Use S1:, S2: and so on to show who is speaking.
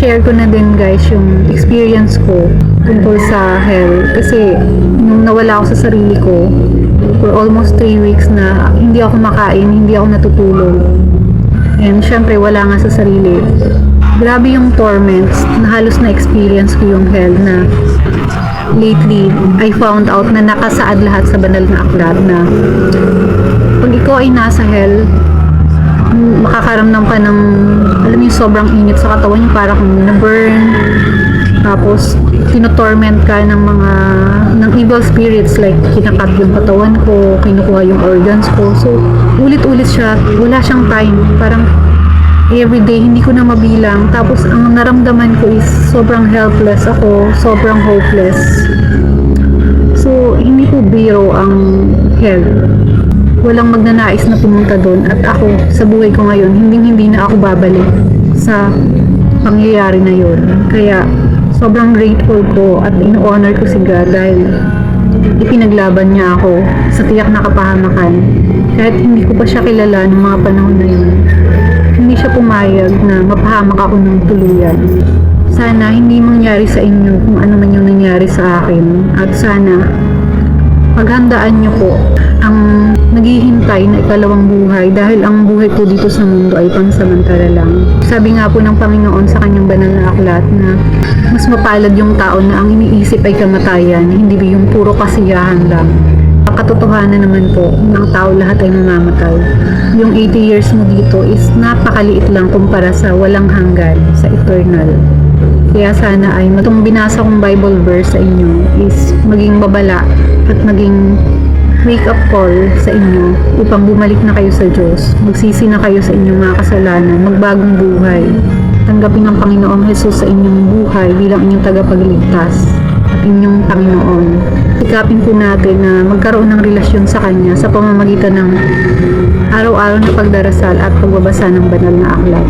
S1: share ko na din guys yung experience ko tungkol sa hell. Kasi nung nawala ako sa sarili ko, for almost 3 weeks na hindi ako makain, hindi ako natutulog. And syempre wala nga sa sarili. Grabe yung torments na halos na experience ko yung hell na lately I found out na nakasaad lahat sa banal na aklat na pag ikaw ay nasa hell, makakaramdam ka ng, sobrang init sa katawan niyo, para kang na-burn. Tapos, tinotorment ka ng mga, ng evil spirits, like, kinakat yung katawan ko, kinukuha yung organs ko. So, ulit-ulit siya, wala siyang time. Parang, everyday, hindi ko na mabilang. Tapos, ang naramdaman ko is, sobrang helpless ako, sobrang hopeless. So, hindi po biro ang hell walang magnanais na pumunta doon at ako sa buhay ko ngayon hindi hindi na ako babalik sa pangyayari na yun. Kaya sobrang grateful ko at in-honor ko si God dahil ipinaglaban niya ako sa tiyak na kapahamakan. Kahit hindi ko pa siya kilala ng mga panahon na yun hindi siya pumayag na mapahamak ako ng tuluyan. Sana hindi mangyari sa inyo kung ano man yung nangyari sa akin. At sana paghandaan niyo po ang naghihintay na ikalawang buhay dahil ang buhay ko dito sa mundo ay pansamantala lang. Sabi nga po ng Panginoon sa kanyang banal na aklat na mas mapalad yung tao na ang iniisip ay kamatayan, hindi yung puro kasiyahan lang. Ang naman po, ng tao lahat ay mamamatay. Yung 80 years mo dito is napakaliit lang kumpara sa walang hanggan, sa eternal. Kaya sana ay matong binasa kong Bible verse sa inyo is maging babala at maging wake up call sa inyo upang bumalik na kayo sa Diyos. Magsisi na kayo sa inyong mga kasalanan, magbagong buhay. Tanggapin ng Panginoong Jesus sa inyong buhay bilang inyong tagapagligtas at inyong Panginoon. Sikapin po natin na magkaroon ng relasyon sa Kanya sa pamamagitan ng araw-araw na pagdarasal at pagbabasa ng banal na aklat.